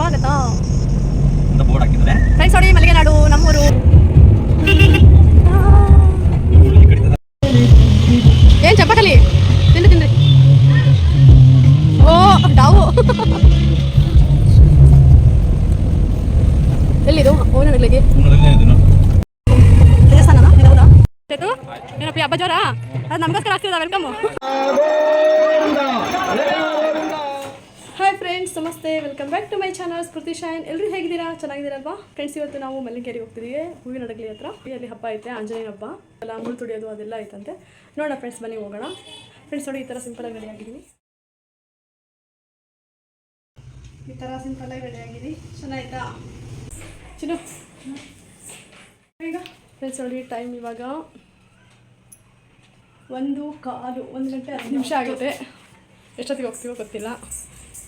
ಸ್ವಾಗತ. ಅಂತ ಬೋರ್ಡ್ ಹಾಕಿದ್ರೆ ಫ್ರೆಂಡ್ಸ್ ನೋಡಿ ಮಲ್ಲಿಗೆನಾಡು ನಮ್ಮೂರು. ಹುಳಿ ಕಡಿತದ ಏನ್ ಚಪ್ಪಟಲಿ ತಿನ್ರಿ ತಿನ್ರಿ ಓ ಡಾವು. ಎಲ್ಲಿದು? ಓನ ನಗಲಿಗೆ ಮುನ್ನೂರಲ್ಲೇ ಇದು ನೋಡಿ. ದೇವಸ್ಥಾನನ? ಇದು ಹೌದಾ ಸೇತು ಏನಪ್ಪ ಹಬ್ಬ ಜೋರ? ಅದು ನಮಗೋಸ್ಕರ ಆಗ್ತಿದ ವೆಲ್ಕಮ್ ಫ್ರೆಂಡ್ಸ್, ನಮಸ್ತೆ. Welcome back to my channel. Smriti Shine. ಎಲ್ಲರೂ ಹೇಗಿದ್ದೀರಾ? ಚೆನ್ನಾಗಿದ್ದೀರಲ್ವಾ? ಫ್ರೆಂಡ್ಸ್, ಇವತ್ತು ನಾವು ಮಲ್ಲಿಕೇರಿ ಹೋಗ್ತಿದ್ದೀವಿ ಹೂವಿನ ಅಡಗಲಿ ಹತ್ರ. ಅಲ್ಲಿ ಹಬ್ಬ ಐತೆ, ಆಂಜನೇಯ ಹಬ್ಬ. ಎಲ್ಲ ಅಂಗುಳು ತುಡಿಯೋದು ಅದೆಲ್ಲ ಐತಂತೆ. ನೋಡೋಣ ಫ್ರೆಂಡ್ಸ್, ಬನ್ನಿ ಹೋಗೋಣ. ಫ್ರೆಂಡ್ಸ್, ನೋಡಿ, ಈ ಥರ ಸಿಂಪಲಾಗಿ ರೆಡಿ ಆಗಿದ್ದೀನಿ. ಈ ಥರ ಸಿಂಪಲಾಗಿ ರೆಡಿ ಆಗಿದ್ದೀನಿ. ಚೆನ್ನಾಯ್ತಾ ಚಿನ್ನು. ಈಗ? ಫ್ರೆಂಡ್ಸ್, ನೋಡಿ ಟೈಮ್ ಇವಾಗ ಒಂದು ಕಾಲು, ಒಂದು ಗಂಟೆ ಹತ್ತು ನಿಮಿಷ ಆಗುತ್ತೆ. ಎಷ್ಟೊತ್ತಿಗೆ ಹೋಗ್ತೀವೋ ಗೊತ್ತಿಲ್ಲ.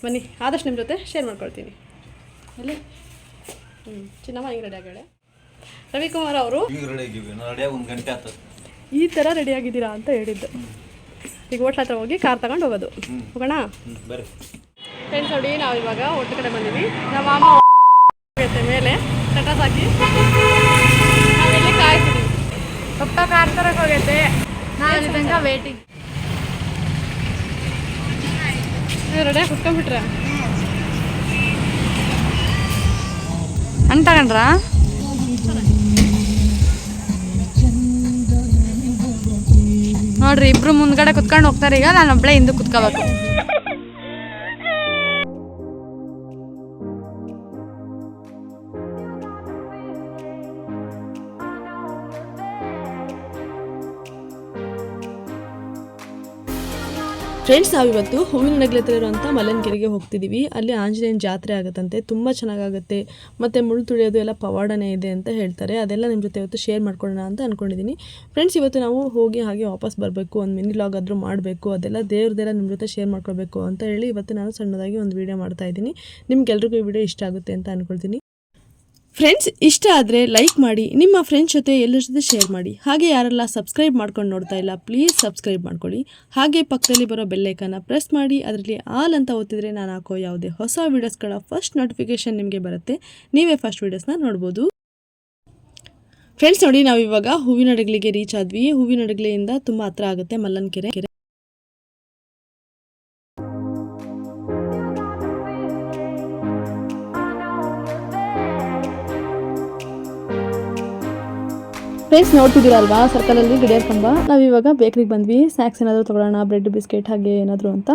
ಬನ್ನಿ ಆದಷ್ಟು ನಿಮ್ಮ ಜೊತೆ ಶೇರ್ ಮಾಡ್ಕೊಳ್ತೀನಿ. ಎಲ್ಲಿ ಹ್ಞೂ ಚಿನ್ನಮ್ಮ ಹಿಂಗೆ ರೆಡಿ ಆಗ್ಯಾಳೆ ರವಿಕುಮಾರ್ ಅವರು ಈ ಥರ ರೆಡಿ ಆಗಿದ್ದೀರಾ ಅಂತ ಹೇಳಿದ್ದು. ಈಗ ಹೋಟ್ಲ ಹತ್ರ ಹೋಗಿ ಕಾರ್ ತಗೊಂಡು ಹೋಗೋದು. ಹೋಗೋಣ? ಫ್ರೆಂಡ್ಸ್ ನೋಡಿ ನಾವು ಇವಾಗ ಒಟ್ಟು ಕಡೆ ಬಂದೀವಿ. ನಮ್ಮ ಮಾಮ ಹೋಗೈತೆ ಮೇಲೆ ಟಟಾಸ್ ಹಾಕಿ ನಾವೆಲ್ಲಿ ಕಾಯ್ತೀವಿ. ಪಪ್ಪ ಕಾರ್ ತರಕ್ಕೆ ಹೋಗೈತೆ ನಾನು ತನಕ ವೇಟಿಂಗ್ ರೆಡಿಯಾಗಿ ತಗೊಂಡ್ರ? ನೋಡ್ರಿ ಇಬ್ರು ಮುಂದ್ಗಡೆ ಕುತ್ಕೊಂಡು ಹೋಗ್ತಾರೆ ಈಗ ನಾನು ಒಬ್ಳೆ ಹಿಂದೆ ಕುತ್ಕೋಬೇಕು. ಫ್ರೆಂಡ್ಸ್, ನಾವಿವತ್ತು ಹೂವಿನ ನಗಲೆ ಹತ್ರ ಇರುವಂಥ ಹೋಗ್ತಿದ್ದೀವಿ ಅಲ್ಲಿ ಆಂಜನೇಯನ ಜಾತ್ರೆ ಆಗುತ್ತಂತೆ, ತುಂಬ ಚೆನ್ನಾಗಾಗುತ್ತೆ. ಮತ್ತು ಮುಳ್ಳು ತುಳಿಯೋದು ಎಲ್ಲ ಪವಾಡನೇ ಇದೆ ಅಂತ ಹೇಳ್ತಾರೆ. ಅದೆಲ್ಲ ನಿಮ್ಮ ಜೊತೆ ಇವತ್ತು ಶೇರ್ ಮಾಡ್ಕೊಳ್ಳೋಣ ಅಂತ ಅಂದ್ಕೊಂಡಿದ್ದೀನಿ ಫ್ರೆಂಡ್ಸ್, ಇವತ್ತು ನಾವು ಹೋಗಿ ಹಾಗೆ ವಾಪಸ್ ಬರಬೇಕು, ಒಂದು ಮಿನಿ ಲಾಗ್ ಆದರೂ ಮಾಡಬೇಕು, ಅದೆಲ್ಲ ದೇವ್ರದ್ದೆಲ್ಲ ನಿಮ್ಮ ಜೊತೆ ಶೇರ್ ಮಾಡ್ಕೊಳ್ಬೇಕು ಅಂತ ಹೇಳಿ ಇವತ್ತು ನಾನು ಸಣ್ಣದಾಗಿ ಒಂದು ವೀಡಿಯೋ ಮಾಡ್ತಾ ಇದ್ದೀನಿ. ನಿಮ್ಗೆಲ್ರಿಗೂ ಈ ವಿಡಿಯೋ ಇಷ್ಟ ಆಗುತ್ತೆ ಅಂತ ಅಂದ್ಕೊಳ್ತೀನಿ ಫ್ರೆಂಡ್ಸ್ ಇಷ್ಟ ಆದರೆ ಲೈಕ್ ಮಾಡಿ, ನಿಮ್ಮ ಫ್ರೆಂಡ್ಸ್ ಜೊತೆ ಎಲ್ಲರ ಜೊತೆ ಶೇರ್ ಮಾಡಿ. ಹಾಗೆ ಯಾರೆಲ್ಲ ಸಬ್ಸ್ಕ್ರೈಬ್ ಮಾಡ್ಕೊಂಡು ನೋಡ್ತಾ ಇಲ್ಲ ಪ್ಲೀಸ್ ಸಬ್ಸ್ಕ್ರೈಬ್ ಮಾಡ್ಕೊಳ್ಳಿ. ಹಾಗೆ ಪಕ್ಕದಲ್ಲಿ ಬರೋ ಬೆಲ್ಲೈಕನ್ನ ಪ್ರೆಸ್ ಮಾಡಿ, ಅದರಲ್ಲಿ ಆಲ್ ಅಂತ ಒತ್ತಿದ್ರೆ ನಾನು ಹಾಕೋ ಯಾವುದೇ ಹೊಸ ವೀಡಿಯೋಸ್ಗಳ ಫಸ್ಟ್ ನೋಟಿಫಿಕೇಶನ್ ನಿಮಗೆ ಬರುತ್ತೆ. ನೀವೇ ಫಸ್ಟ್ ವೀಡಿಯೋಸ್ನ ನೋಡ್ಬೋದು. ಫ್ರೆಂಡ್ಸ್ ನೋಡಿ ನಾವು ಇವಾಗ ಹೂವಿನ ಅಡಗಲಿಗೆ ರೀಚ್ ಆದ್ವಿ. ಹೂವಿನ ಹಡಗಲಿಯಿಂದ ತುಂಬ ಹತ್ರ ಆಗುತ್ತೆ ಮಲ್ಲನ್ ಕೆರೆ. ಫ್ರೆಂಡ್ಸ್ ನೋಡ್ತಿದ್ದೀರಲ್ವಾ? ಸರ್ಕಲಲ್ಲಿ ಗಿಡಿಯರ್ ಕಂಬ. ನಾವು ಇವಾಗ ಬೇಕ್ರಿಗೆ ಬಂದ್ವಿ. ಸ್ನಾಕ್ಸ್ ಏನಾದರೂ ತಗೊಳ್ಳೋಣ ಬ್ರೆಡ್ ಬಿಸ್ಕೆಟ್ ಹಾಗೆ ಏನಾದರೂ ಅಂತ.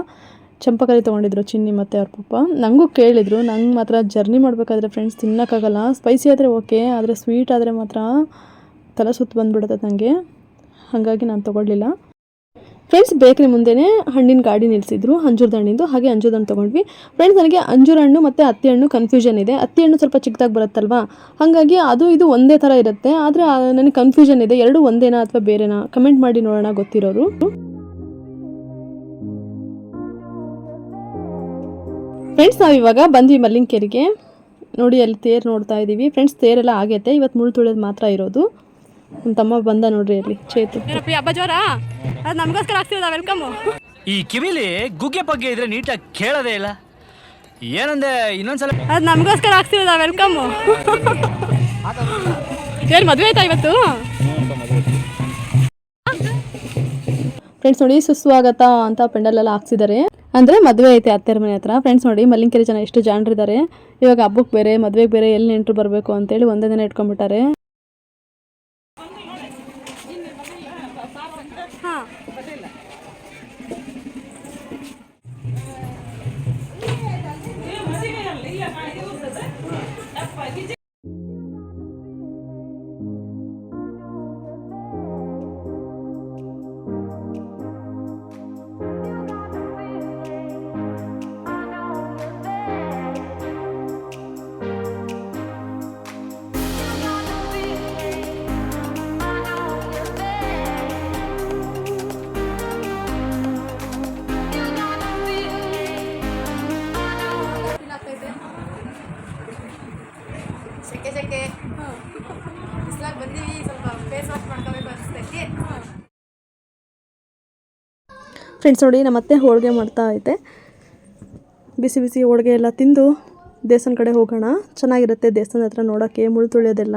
ಚಂಪಕರಿ ತೊಗೊಂಡಿದ್ರು ಚಿನ್ನಿ ಮತ್ತು ಅವ್ರ ಪಪ್ಪ. ನನಗೂ ಕೇಳಿದರು, ನಂಗೆ ಮಾತ್ರ ಜರ್ನಿ ಮಾಡಬೇಕಾದ್ರೆ ಫ್ರೆಂಡ್ಸ್ ತಿನ್ನೋಕ್ಕಾಗಲ್ಲ. ಸ್ಪೈಸಿ ಆದರೆ ಓಕೆ ಆದರೆ ಸ್ವೀಟ್ ಆದರೆ ಮಾತ್ರ ತಲೆ ಸುತ್ತು ಬಂದುಬಿಡುತ್ತೆ ನನಗೆ ಹಾಗಾಗಿ ನಾನು ತೊಗೊಳ್ಲಿಲ್ಲ ಫ್ರೆಂಡ್ಸ್ ಬೇಕ್ರಿ ಮುಂದೆನೇ ಹಣ್ಣಿನ ಗಾಡಿ ನಿಲ್ಲಿಸಿದ್ರು ಅಂಜೂರದ ಹಣ್ಣಿಂದು. ಹಾಗೆ ಅಂಜೂರದ ಹಣ್ಣು ತೊಗೊಂಡ್ವಿ. ಫ್ರೆಂಡ್ಸ್ ನನಗೆ ಅಂಜೂರ ಹಣ್ಣು ಮತ್ತು ಹತ್ತಿ ಹಣ್ಣು ಕನ್ಫ್ಯೂಷನ್ ಇದೆ. ಹತ್ತಿ ಹಣ್ಣು ಸ್ವಲ್ಪ ಚಿಕ್ಕದಾಗಿ ಬರುತ್ತಲ್ವಾ? ಹಾಗಾಗಿ ಅದು ಇದು ಒಂದೇ ಥರ ಇರುತ್ತೆ. ಆದರೆ ನನಗೆ ಕನ್ಫ್ಯೂಷನ್ ಇದೆ. ಎರಡು ಒಂದೇನಾ ಅಥವಾ ಬೇರೆನಾ? ಕಮೆಂಟ್ ಮಾಡಿ ನೋಡೋಣ ಗೊತ್ತಿರೋರು. ಫ್ರೆಂಡ್ಸ್ ನಾವು ಇವಾಗ ಬಂದ್ವಿ ಮಲ್ಲಿಂಕೆರೆಗೆ. ನೋಡಿ, ಅಲ್ಲಿ ತೇರು ನೋಡ್ತಾ ಇದ್ದೀವಿ ಫ್ರೆಂಡ್ಸ್ ತೇರೆಲ್ಲ ಆಗೈತೆ. ಇವತ್ತು ಮುಳ್ಳು ತುಳಿಯೋದು ಮಾತ್ರ ಇರೋದು. ನಮ್ಮ ತಮ್ಮ ಬಂದ ನೋಡ್ರಿ ಅಲ್ಲಿ ಚೇತು. ಹಬ್ಬ ಜೋರ? ಅದು ನಮಗೋಸ್ಕರ ಆಗ್ತಿದ ವೆಲ್ಕಮ್ ಈ ಕಿವಿಲಿ ಗುಗ್ಗೆ ಬಗ್ಗೆ ಇದ್ರೆ ನೀಟಾಗಿ ಕೇಳೋದೇ ಇಲ್ಲ. ಏನಂದೆ ಇನ್ನೊಂದ್ಸಲ ಅದು ನಮಗೋಸ್ಕರ ಆಗ್ತಿದ ವೆಲ್ಕಮ್ ಏನು ಮದುವೆ ಆಯ್ತಾ ಇವತ್ತು? ಫ್ರೆಂಡ್ಸ್ ನೋಡಿ ಸುಸ್ವಾಗತ ಅಂತ ಪೆಂಡಲೆಲ್ಲ ಹಾಕ್ಸಿದ್ದಾರೆ. ಅಂದರೆ ಮದುವೆ ಐತೆ ಅತ್ತೆರ ಮನೆ ಹತ್ರ. ಫ್ರೆಂಡ್ಸ್ ನೋಡಿ ಮಲ್ಲಿಂಕೆರೆ ಜನ ಎಷ್ಟು ಜಾಣರಿದ್ದಾರೆ. ಇವಾಗ ಹಬ್ಬಕ್ಕೆ ಬೇರೆ ಮದುವೆಗೆ ಬೇರೆ ಎಲ್ಲಿ ನೆಂಟರು ಬರಬೇಕು ಅಂತೇಳಿ ಒಂದೇ ದಿನ ಇಟ್ಕೊಂಡ್ಬಿಟ್ಟಾರೆ. ಫ್ರೆಂಡ್ಸ್ ನೋಡಿ ನಮ್ಮ ಮತ್ತೆ ಹೋಳಿಗೆ ಮಾಡ್ತಾ ಐತೆ ಬಿಸಿ ಬಿಸಿ ಹೋಳಿಗೆ ಎಲ್ಲ ತಿಂದು ದೇವಸ್ಥಾನ ಕಡೆ ಹೋಗೋಣ. ಚೆನ್ನಾಗಿರುತ್ತೆ ದೇವಸ್ಥಾನದ ಹತ್ರ ನೋಡೋಕ್ಕೆ ಮುಳ್ಳು ತುಳಿಯೋದೆಲ್ಲ.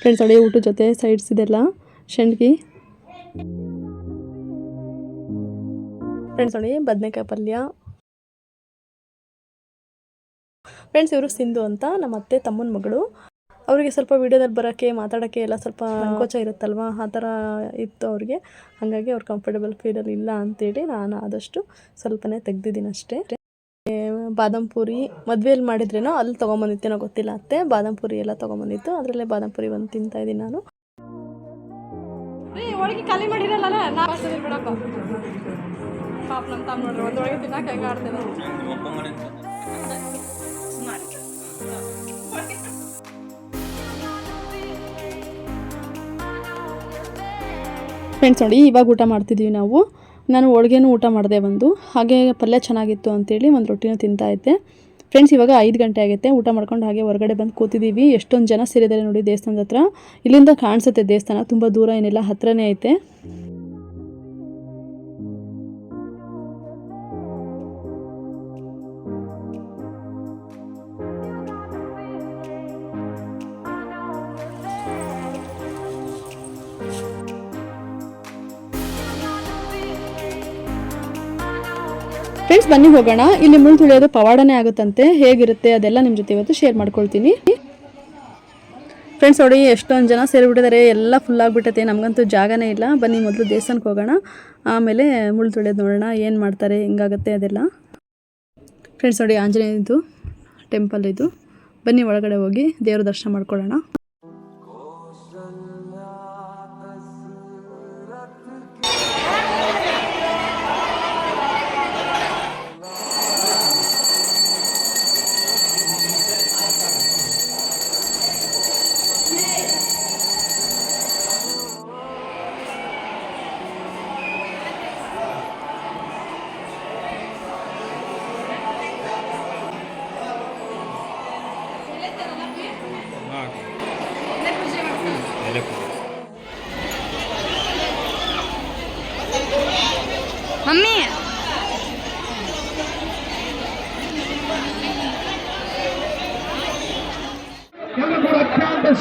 ಫ್ರೆಂಡ್ಸ್ ನೋಡಿ, ಊಟದ ಜೊತೆ ಸೈಡ್ಸ್ ಇದೆಲ್ಲ ಶಂಡ್ಗಿ ಫ್ರೆಂಡ್ಸ್ ನೋಡಿ, ಬದನೆಕಾಯಿ ಪಲ್ಯ. ಫ್ರೆಂಡ್ಸ್ ಇವರು ಸಿಂಧು ಅಂತ, ನಮ್ಮ ಅತ್ತೆ, ತಮ್ಮನ ಮಗಳು. ಅವರಿಗೆ ಸ್ವಲ್ಪ ವೀಡಿಯೋದಲ್ಲಿ ಬರೋಕ್ಕೆ, ಮಾತಾಡೋಕ್ಕೆ ಎಲ್ಲ ಸ್ವಲ್ಪ ಸಂಕೋಚ ಇರುತ್ತಲ್ವ? ಆ ಥರ ಇತ್ತು ಅವ್ರಿಗೆ. ಹಾಗಾಗಿ ಅವ್ರು ಕಂಫರ್ಟಬಲ್ ಫೀಲಲ್ಲಿ ಇಲ್ಲ ಅಂತೇಳಿ ನಾನು ಆದಷ್ಟು ಸ್ವಲ್ಪನೇ ತೆಗ್ದಿದ್ದೀನಿ ಅಷ್ಟೇ. ಬಾದಾಮ್ ಪೂರಿ ಮದುವೆಯಲ್ಲಿ ಮಾಡಿದ್ರೇನೋ ಅಲ್ಲಿ ತೊಗೊಂಬಂದಿತ್ತೇನೋ ಗೊತ್ತಿಲ್ಲ ಅತ್ತೆ. ಬಾದಾಮ್ ಪೂರಿ ಎಲ್ಲ ತೊಗೊಂಬಂದಿತ್ತು. ಅದರಲ್ಲೇ ಬಾದಾಮ್ ಪೂರಿ ಒಂದು ತಿಂತಾ ಇದ್ದೀನಿ ನಾನು. ಮಾಡಿರಲ್ಲ ಪಾಪ ನಮ್ಮ ತಮ್ಮ ನೋಡ್ರಿ ಒಂದೊಳಗೆ ತಿನ್ನಕ್ಕೆ ಹೆಂಗೆ ಫ್ರೆಂಡ್ಸ್ ನೋಡಿ, ಇವಾಗ ಊಟ ಮಾಡ್ತಿದ್ದೀವಿ ನಾವು. ನಾನು ಹೋಳ್ಗೆನೂ ಊಟ ಮಾಡಿದೆ ಒಂದು ಹಾಗೆ ಪಲ್ಯ ಚೆನ್ನಾಗಿತ್ತು ಅಂತೇಳಿ ಒಂದು ರೊಟ್ಟಿನೂ ತಿಂತಾ ಇದ್ದೆ. ಫ್ರೆಂಡ್ಸ್ ಇವಾಗ ಐದು ಗಂಟೆ ಆಗುತ್ತೆ ಊಟ ಮಾಡ್ಕೊಂಡು ಹಾಗೆ ಹೊರಗಡೆ ಬಂದು ಕೂತಿದ್ದೀವಿ ಎಷ್ಟೊಂದು ಜನ ಸೇರಿದ್ದಾರೆ ನೋಡಿ ದೇವಸ್ಥಾನದ ಹತ್ರ. ಇಲ್ಲಿಂದ ಕಾಣಿಸುತ್ತೆ ದೇವಸ್ಥಾನ. ತುಂಬ ದೂರ ಏನಿಲ್ಲ, ಹತ್ರನೇ ಐತೆ. ಫ್ರೆಂಡ್ಸ್ ಬನ್ನಿ ಹೋಗೋಣ. ಇಲ್ಲಿ ಮುಳ್ಳು ತುಳಿಯೋದು ಪವಾಡನೇ ಆಗುತ್ತಂತೆ. ಹೇಗಿರುತ್ತೆ ಅದೆಲ್ಲ ನಿಮ್ಮ ಜೊತೆ ಇವತ್ತು ಶೇರ್ ಮಾಡ್ಕೊಳ್ತೀನಿ. ಫ್ರೆಂಡ್ಸ್ ನೋಡಿ, ಎಷ್ಟೊಂದು ಜನ ಸೇರಿಬಿಟ್ಟಿದ್ದಾರೆ. ಎಲ್ಲ ಫುಲ್ ಆಗಿಬಿಟ್ಟತೆ. ನಮಗಂತೂ ಜಾಗನೇ ಇಲ್ಲ. ಬನ್ನಿ ಮೊದಲು ದೇವಸ್ಥಾನಕ್ಕೆ ಹೋಗೋಣ. ಆಮೇಲೆ ಮುಳ್ಳು ತುಳಿಯೋದು ನೋಡೋಣ. ಏನು ಮಾಡ್ತಾರೆ, ಹೆಂಗಾಗುತ್ತೆ ಅದೆಲ್ಲ. ಫ್ರೆಂಡ್ಸ್ ನೋಡಿ ಆಂಜನೇಯದು ಟೆಂಪಲ್ ಇದು. ಬನ್ನಿ ಒಳಗಡೆ ಹೋಗಿ ದೇವ್ರ ದರ್ಶನ ಮಾಡ್ಕೊಳ್ಳೋಣ.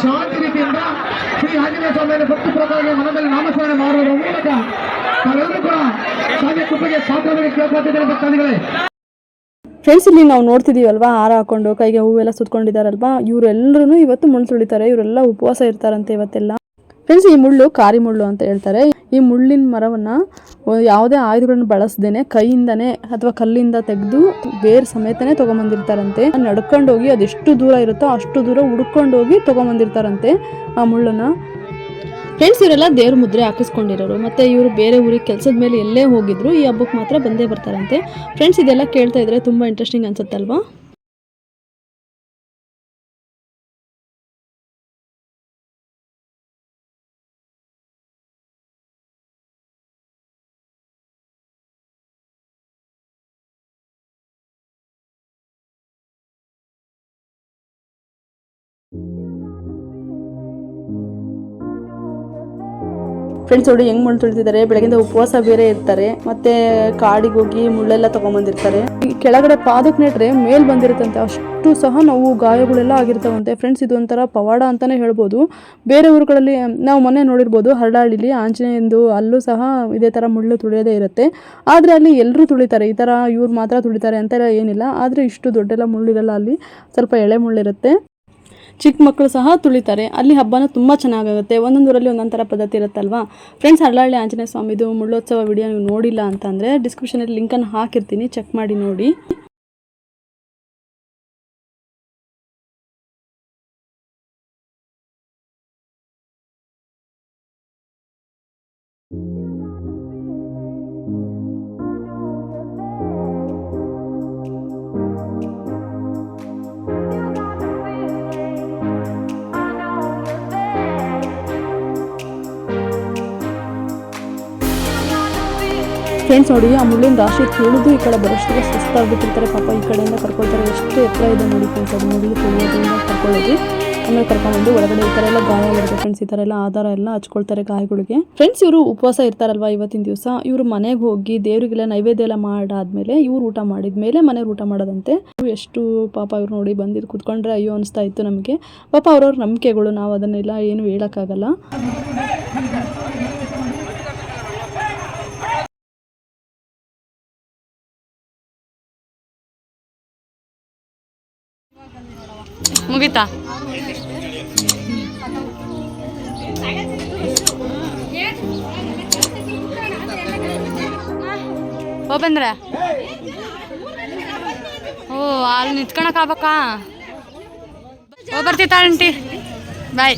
ಶಾಂತಿ ರೀತಿಯಿಂದ ಶ್ರೀ ಆಂಜನೇಯ ಸ್ವಾಮಿಯನ್ನು ಭಕ್ತಿ ಪ್ರಕಾರವಾಗಿ ಮನದಲ್ಲಿ ನಾಮಸ್ಮರಣೆ ಮಾಡುವುದರ ಮೂಲಕ ತಾವೆಲ್ಲರೂ ಕೂಡ ಸ್ವಾಮಿ ಕೃಪೆಗೆ ಪಾತ್ರವಾಗಿ ಕೇಳ್ಕೊತಿದ್ದೇವೆ ಭಕ್ತಾದಿಗಳೇ ಫ್ರೆಂಡ್ಸ್ ಇಲ್ಲಿ ನಾವು ನೋಡ್ತಿದ್ದೀವಲ್ವಾ? ಹಾರ ಹಾಕೊಂಡು, ಕೈಗೆ ಹೂವೆಲ್ಲ ಸುತ್ಕೊಂಡಿದ್ದಾರಲ್ವಾ? ಇವರೆಲ್ಲರೂ ಇವತ್ತು ಮುಳ್ಳು ತುಳಿತಾರೆ ಇವರೆಲ್ಲ ಉಪವಾಸ ಇರ್ತಾರಂತೆ ಇವತ್ತೆಲ್ಲ. ಫ್ರೆಂಡ್ಸ್ ಈ ಮುಳ್ಳು, ಕಾರಿ ಮುಳ್ಳು ಅಂತ ಹೇಳ್ತಾರೆ. ಈ ಮುಳ್ಳಿನ ಮರವನ್ನು ಯಾವುದೇ ಆಯುಧಗಳನ್ನು ಬಳಸದೇನೆ ಕೈಯಿಂದನೇ ಅಥವಾ ಕಲ್ಲಿಂದ ತೆಗೆದು ಬೇರ್ ಸಮೇತನೇ ತೊಗೊಂಬಂದಿರ್ತಾರಂತೆ. ನಡ್ಕೊಂಡು ಹೋಗಿ ಅದೆಷ್ಟು ದೂರ ಇರುತ್ತೋ ಅಷ್ಟು ದೂರ ಹುಡ್ಕೊಂಡು ಹೋಗಿ ತೊಗೊಂಬಂದಿರ್ತಾರಂತೆ ಆ ಮುಳ್ಳನ್ನು. ಫ್ರೆಂಡ್ಸ್ ಇವರೆಲ್ಲ ದೇವ್ರ ಮುದ್ರೆ ಹಾಕಿಸ್ಕೊಂಡಿರೋರು. ಮತ್ತೆ ಇವರು ಬೇರೆ ಊರಿಗೆ ಕೆಲಸದ ಮೇಲೆ ಎಲ್ಲೇ ಹೋಗಿದ್ರು, ಈ ಹಬ್ಬಕ್ಕೆ ಮಾತ್ರ ಬಂದೇ ಬರ್ತಾರಂತೆ. ಫ್ರೆಂಡ್ಸ್ ಇದೆಲ್ಲ ಕೇಳ್ತಾ ಇದ್ರೆ ತುಂಬಾ ಇಂಟ್ರೆಸ್ಟಿಂಗ್ ಅನ್ಸುತ್ತಲ್ವಾ? ಫ್ರೆಂಡ್ಸ್ ನೋಡಿ ಹೆಂಗ್ ಮುಳ್ಳು ತುಳಿತಿದ್ದಾರೆ ಬೆಳಗಿಂದ ಉಪವಾಸ ಬೇರೆ ಇರ್ತಾರೆ. ಮತ್ತೆ ಕಾಡಿಗೆ ಹೋಗಿ ಮುಳ್ಳೆಲ್ಲ ತಗೊಂಡ್ಬಂದಿರ್ತಾರೆ ಕೆಳಗಡೆ ಪಾದಕ್ಕೆ ನೆಟ್ರೆ ಮೇಲ್ ಬಂದಿರುತ್ತಂತೆ. ಅಷ್ಟು ಸಹ ನಾವು, ಗಾಯಗಳೆಲ್ಲ ಆಗಿರ್ತಾವಂತೆ. ಫ್ರೆಂಡ್ಸ್ ಇದು ಒಂಥರ ಪವಾಡ ಅಂತಾನೆ ಹೇಳ್ಬೋದು. ಬೇರೆ ಊರುಗಳಲ್ಲಿ, ನಾವು ಮೊನ್ನೆ ನೋಡಿರ್ಬೋದು ಹರಡಹಳ್ಳಿಲಿ ಆಂಜನೇಯಂದು ಅಲ್ಲೂ ಸಹ ಇದೇ ತರ ಮುಳ್ಳು ತುಳಿಯೋದೇ ಇರುತ್ತೆ. ಆದ್ರೆ ಅಲ್ಲಿ ಎಲ್ಲರೂ ತುಳಿತಾರೆ. ಈ ತರ ಇವ್ರು ಮಾತ್ರ ತುಳಿತಾರೆ ಅಂತ ಏನಿಲ್ಲ. ಆದ್ರೆ ಇಷ್ಟು ದೊಡ್ಡೆಲ್ಲ ಮುಳ್ಳಿರಲ್ಲ ಅಲ್ಲಿ. ಸ್ವಲ್ಪ ಎಳೆ ಮುಳ್ಳಿರುತ್ತೆ. ಚಿಕ್ಕ ಮಕ್ಕಳು ಸಹ ತುಳಿತಾರೆ. ಅಲ್ಲಿ ಹಬ್ಬನ ತುಂಬ ಚೆನ್ನಾಗಾಗುತ್ತೆ. ಒಂದೊಂದೂರಲ್ಲಿ ಒಂದೊಂದು ಥರ ಪದ್ಧತಿ ಇರುತ್ತಲ್ವಾ? ಫ್ರೆಂಡ್ಸ್ ಹರಳಹಳ್ಳಿ ಆಂಜನೇಯ ಸ್ವಾಮಿದು ಮುಳ್ಳೋತ್ಸವ ವಿಡಿಯೋ ನೀವು ನೋಡಿಲ್ಲ ಅಂತಂದರೆ ಡಿಸ್ಕ್ರಿಪ್ಷನಲ್ಲಿ ಲಿಂಕನ್ನು ಹಾಕಿರ್ತೀನಿ. ಚೆಕ್ ಮಾಡಿ ನೋಡಿ. ಫ್ರೆಂಡ್ಸ್ ನೋಡಿ, ಆ ಮುಳ್ಳಿನ ರಾಶಿ ತುಳಿದು ಈ ಕಡೆ ಬರೋಷ್ಟಿಗೆ ಸುಸ್ತಾಗ್ಬಿಟ್ಟಿರ್ತಾರೆ ಪಾಪ ಈ ಕಡೆಯಿಂದ ಕರ್ಕೊಳ್ತಾರೆ. ಎಷ್ಟು ಎತ್ತರ ಇದೆ ನೋಡಿ ಫ್ರೆಂಡ್ಸ್ ಅದು ಮುಳ್ಳು ತುಳಿಯೋದ್ರಿಂದ ಕರ್ಕೊಳ್ಳೋದು. ಆಮೇಲೆ ಕರ್ಕೊಂಡ್ಬಂದು ಒಳಗಡೆ ಈ ಥರ ಎಲ್ಲ ಗಾಯ ಫ್ರೆಂಡ್ಸ್ ಈ ಥರ ಎಲ್ಲ ಆಧಾರ ಎಲ್ಲ ಹಚ್ಕೊಳ್ತಾರೆ ಗಾಯಗಳಿಗೆ. ಫ್ರೆಂಡ್ಸ್ ಇವರು ಉಪವಾಸ ಇರ್ತಾರಲ್ವ ಇವತ್ತಿನ ದಿವಸ? ಇವರು ಮನೆಗೆ ಹೋಗಿ ದೇವರಿಗೆಲ್ಲ ನೈವೇದ್ಯ ಎಲ್ಲ ಮಾಡಾದ್ಮೇಲೆ ಇವ್ರು ಊಟ ಮಾಡಿದ್ಮೇಲೆ ಮನೆಯವ್ರು ಊಟ ಮಾಡೋದಂತೆ. ಎಷ್ಟು ಪಾಪ ಇವ್ರು ನೋಡಿ ಬಂದಿದ್ದು ಕುತ್ಕೊಂಡ್ರೆ ಅಯ್ಯೋ ಅನಿಸ್ತಾ ಇತ್ತು ನಮಗೆ. ಪಾಪ ಅವ್ರವ್ರ ನಂಬಿಕೆಗಳು, ನಾವು ಅದನ್ನೆಲ್ಲ ಏನು ಹೇಳೋಕ್ಕಾಗಲ್ಲ. ಮುಗೀತಾ? ಓ ಓ ಅಲ್ಲಿ ನಿಂತ್ಕೊಳಕ್ ಆಗ್ಬೇಕಾ? ಓ ಬರ್ತಿತ್ತ ಆಂಟಿ ಬಾಯ್.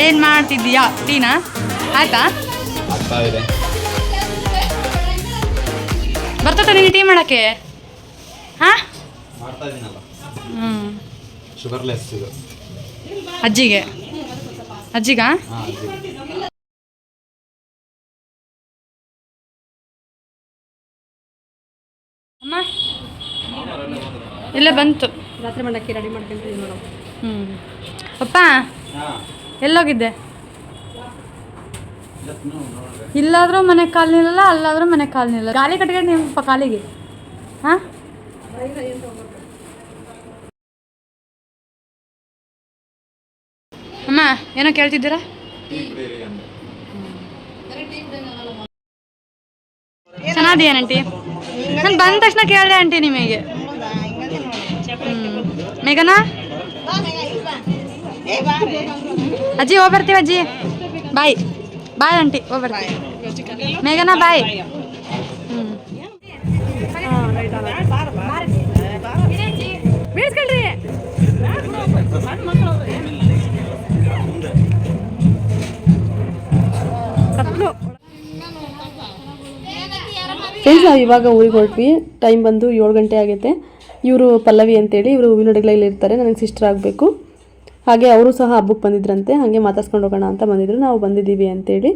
ಏನು ಮಾಡ್ತಿದ್ದೀಯಾ? ಟೀನಾ? ಆಯ್ತಾ? ಬರ್ತದ ನಿನಗೆ ಟೀ ಮಾಡಕ್ಕೆ? ಹಾಂ? ಮಾಡ್ತಾ ಇದೀನಲ್ಲ. ಹ್ಞೂ ಶುಗರ್ಲೆಸ್ ಇದು. ಅಜ್ಜಿಗೆ? ಅಜ್ಜಿಗ? ಹಾಂ ಅಮ್ಮ? ಇಲ್ಲ ಬಂತು. ರಾತ್ರಿ ಮಾಡಕ್ಕೆ ರೆಡಿ ಮಾಡ್ಕೊಂತೀವಿ ಮೇಡಮ್ ಹ್ಞೂ ಅಪ್ಪ ಎಲ್ಲೋಗಿದ್ದೆ. ಇಲ್ಲಾದ್ರೂ ಮನೆ ಕಾಲು ನಿಲ್ಲಲ್ಲ, ಅಲ್ಲಾದ್ರೂ ಮನೆ ಕಾಲು ನಿಲ್ಲಲ್ಲ. ಗಾಲಿ ಕಟ್ಕೊಂಡು ನಿಮ್ಮಪ್ಪ ಕಾಲಿಗೆ. ಹಾಂ? ಅಮ್ಮ, ಏನೋ ಕೇಳ್ತಿದ್ದೀರಾ? ಚೆನ್ನಾಗಿದೆಯಾ ಆಂಟಿ? ನಾನು ಬಂದ ತಕ್ಷಣ ಕೇಳಿದೆ ಆಂಟಿ ನಿಮಗೆ. ಮೇಘನಾ? ಅಜ್ಜಿ ಹೋಗಿ ಬರ್ತೀವಿ ಅಜ್ಜಿ. ಬಾಯ್. ಬಾಯ್ ಆಂಟಿ ಹೋಗಿ ಬರ್ತೀವಿ ಬಾಯ್. ಫ್ರೆಂಡ್ಸ್ ನಾವು ಇವಾಗ ಊರಿಗೆ ಹೊರಟ್ವಿ. ಟೈಮ್ ಬಂದು ಏಳು ಗಂಟೆ ಆಗೈತೆ. ಇವರು ಪಲ್ಲವಿ ಅಂತೇಳಿ, ಇವರು ಹೂವಿನ ಹಡಗಲಲ್ಲಿ ಇರ್ತಾರೆ ನನಗೆ ಸಿಸ್ಟರ್ ಆಗಬೇಕು. ಹಾಗೆ ಅವರು ಸಹ ಹಬ್ಬಕ್ಕೆ ಬಂದಿದ್ರಂತೆ, ಹಾಗೆ ಮಾತಾಡ್ಸ್ಕೊಂಡು ಹೋಗೋಣ ಅಂತ ಬಂದಿದ್ರು. ನಾವು ಬಂದಿದ್ದೀವಿ ಅಂತೇಳಿ.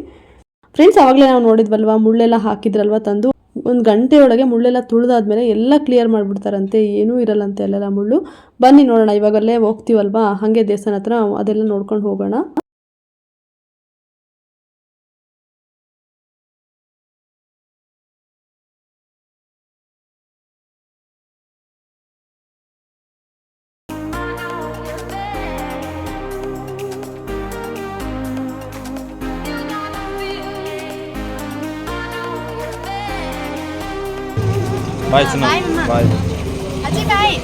ಫ್ರೆಂಡ್ಸ್ ಆವಾಗಲೇ ನಾವು ನೋಡಿದ್ವಲ್ವ, ಮುಳ್ಳೆಲ್ಲ ಹಾಕಿದ್ರಲ್ವ ತಂದು? ಒಂದು ಗಂಟೆ ಒಳಗೆ ಮುಳ್ಳೆಲ್ಲ ತುಳಿದಾದ್ಮೇಲೆ ಎಲ್ಲ ಕ್ಲಿಯರ್ ಮಾಡಿಬಿಡ್ತಾರಂತೆ. ಏನೂ ಇರಲ್ಲಂತೆ ಅಲ್ಲೆಲ್ಲ ಮುಳ್ಳು. ಬನ್ನಿ ನೋಡೋಣ, ಇವಾಗಲ್ಲೇ ಹೋಗ್ತೀವಲ್ವಾ? ಹಾಗೆ ದೇವಸ್ಥಾನ ಹತ್ರ ಅದೆಲ್ಲ ನೋಡ್ಕೊಂಡು ಹೋಗೋಣ. ಬಾಯ್ ಸುನ Bye, ಅಮ್ಮ. ಬಾಯ್ ಅಜ್ಜಿ ಬಾಯ್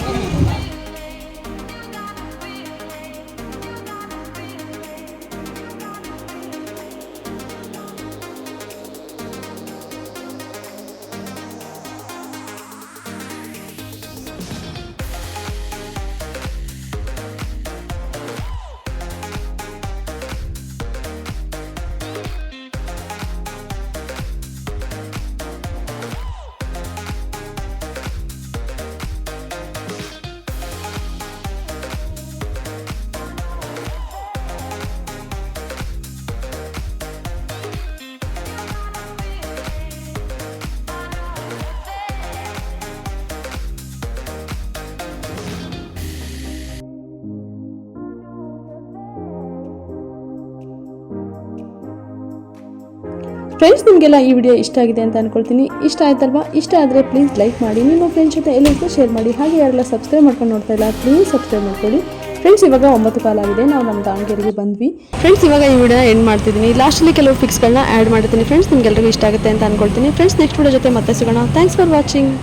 ಫ್ರೆಂಡ್ಸ್ ನಿಮಗೆಲ್ಲ ಈ ವಿಡಿಯೋ ಇಷ್ಟ ಆಗಿದೆ ಅಂತ ಅನ್ಕೊಳ್ತೀನಿ. ಇಷ್ಟ ಆಯ್ತಲ್ವಾ? ಇಷ್ಟ ಆದರೆ ಪ್ಲೀಸ್ ಲೈಕ್ ಮಾಡಿ. ನಿಮ್ಮ ಫ್ರೆಂಡ್ಸ್ ಜೊತೆ ಎಲ್ಲರಿಗೂ ಶೇರ್ ಮಾಡಿ. ಹಾಗೆ ಯಾರೆಲ್ಲ ಸಬ್ಸ್ಕ್ರೈಬ್ ಮಾಡ್ಕೊಂಡು ನೋಡ್ತಾ ಇಲ್ಲ ಪ್ಲೀಸ್ ಸಬ್ಸ್ಕ್ರೈಬ್ ಮಾಡ್ಕೊಳ್ಳಿ. ಫ್ರೆಂಡ್ಸ್ ಇವಾಗ ಒಂಬತ್ತು ಕಾಲಾಗಿದೆ ನಾವು ನಮ್ಮ ದಾವಣಗೆರೆಗೆ ಬಂದ್ವಿ. ಫ್ರೆಂಡ್ಸ್ ಇವಾಗ ಈ ವಿಡಿಯೋ ಎಂಡ್ ಮಾಡ್ತಿದ್ದೀನಿ. ಲಾಸ್ಟಲ್ಲಿ ಕೆಲವು ಫಿಕ್ಸ್ಗಳನ್ನ ಆ್ಯಡ್ ಮಾಡ್ತೀನಿ. ಫ್ರೆಂಡ್ಸ್ ನಿಮ್ಗೆಲ್ಲರಿಗೂ ಇಷ್ಟ ಆಗುತ್ತೆ ಅಂತ ಅನ್ಕೊಳ್ತೀನಿ. ಫ್ರೆಂಡ್ಸ್ ನೆಕ್ಸ್ಟ್ ವಿಡಿಯೋ ಜೊತೆ ಮತ್ತೆ ಸಿಗೋಣ. Thanks for watching